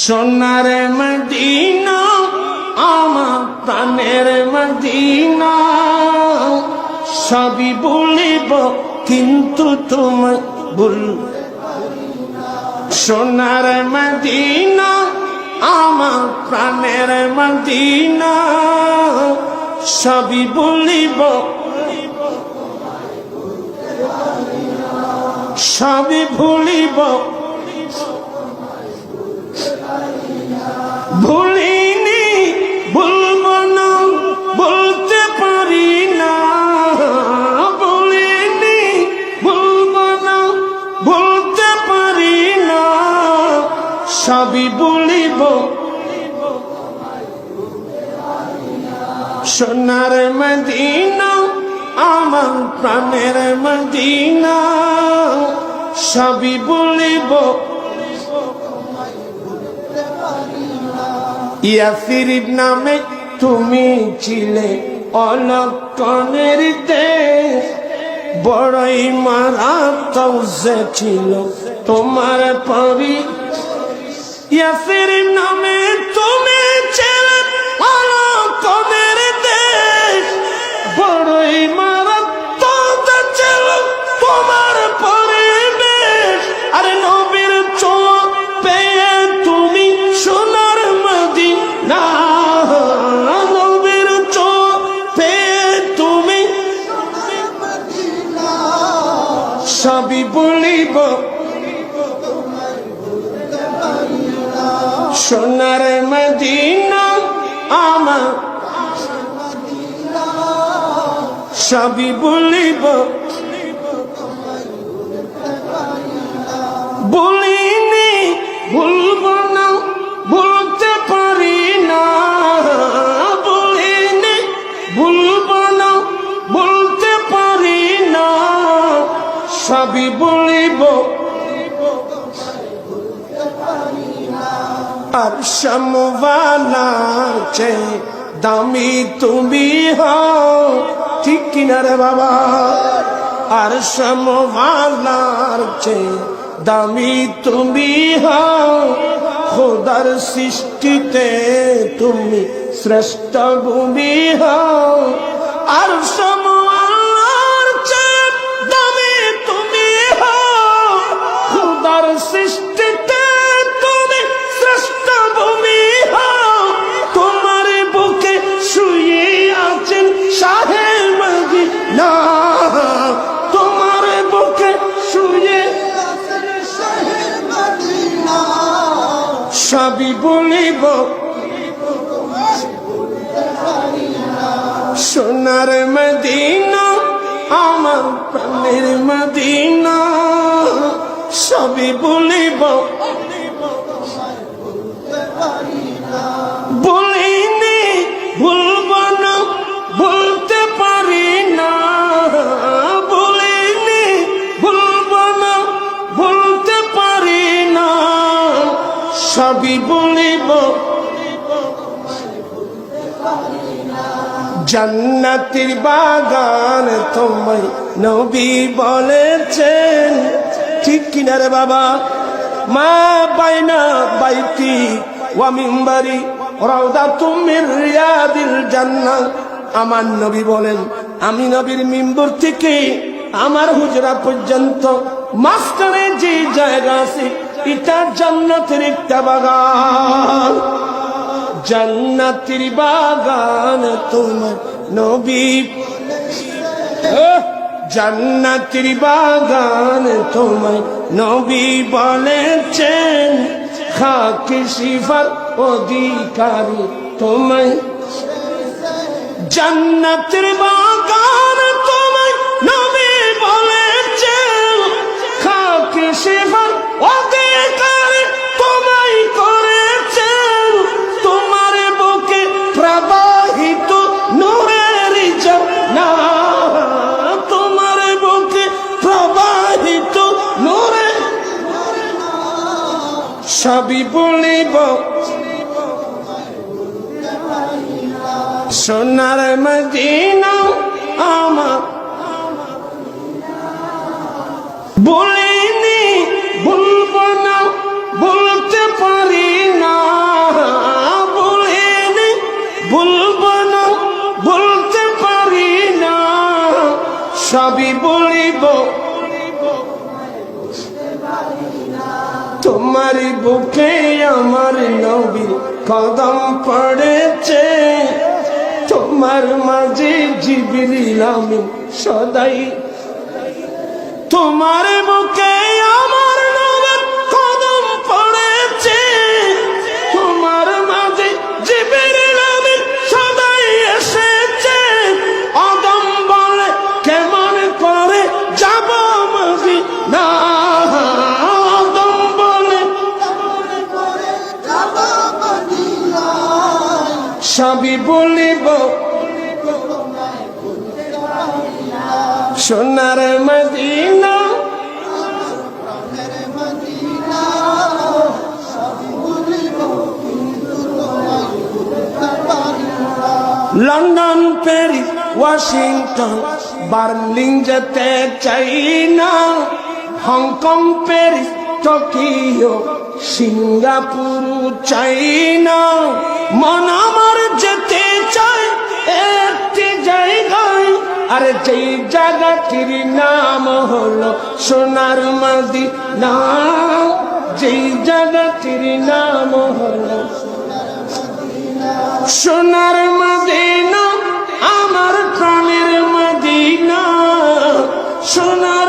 সোনার মদিনা, আমার প্রাণের মদিনা। সবই বলিব, কিন্তু তোমার ভুল সোনার মদিনা, আমার প্রাণের মদিনা। সবই বলিব, সবই ভুলিব সবই বলিব। সোনার মদিনা, আমার প্রাণের মদিনা। সবই বলিব। ইয়াসিরিব নামে তুমি ছিলে অলক্ষণের দেশ। বড়ই মারাত্মক যে ছিল তোমার পরি ইয়াসিরিব নামে তুমি ছিলে অলক্ষণের দেশ। বড়ই মারাত্মক ছিল তোমার পরিবেশ। আরে নবীর চোখ পেয়ে তুমি সোনার মদিনা। নবীর চোখ পেয়ে তুমি সবই বলিব সোনার মদিনা, আমার সবই বলিব। বলিনি, ভুলব না বলতে পারি না। বলিনি, ভুলব না বলতে পারি না। সবই বলিব। আর সমবালার চেয়ে দামি তুমি হও, ঠিক কিনা রে বাবা? আর সমবালার চেয়ে দামি তুমি হও, খোদার সৃষ্টিতে তুমি শ্রেষ্ঠ ভূমি হও। আর সমবালার চেয়ে দামি তুমি হও, খোদার সৃষ্টিতে সবই বলিব। সোনার মদিনা আমার প্রাণের মদিনা সবই বলিব। সবই বলিব। জান্নাতির বাগান তোমায় নবী বলেছেন। ঠিক কিনা রে বাবা? মা বাইনা বাইতি ওয়া মিম্বারি রাউদা তুমির রিয়াদিল জান্নাত। আমার নবী বলেন, আমি নবীর মিম্বর থেকে আমার হুজরা পর্যন্ত মাঝখানে যে জায়গা আছে এটা জান্নাতের বাগান জান্নাতির বাগান তোমার নবী! জান্নাতির বাগান তোমায় নবী বলেছেন, খাকি শিফার অধিকারী তোমায় জান্নাতের বাগান তোমায় সবই বলিব। সোনার মদিন আমা বলিনি, বলব না, বলতে পারি না। বলিনি, বলব না, বলতে পারি না। সবই বলিব। তোমার বুকে আমার নবী কদম পড়েছে। তোমার মাঝে জিবিরিল আমি সদাই। তোমার বুকে আমার সবই বলিব সোনার Medina. London Paris Washington Berlin যেতে চাই না। হংকং প্যারিস টোকিও, সিঙ্গাপুর চাই না মন আমার যেতে চাই একটি জায়গায়। আর যেই জায়গাটির নাম হলো সোনার মদিনা, যেই জায়গাটির নাম হলো সোনার মদিনা, আমার প্রাণের মদিনা, সোনার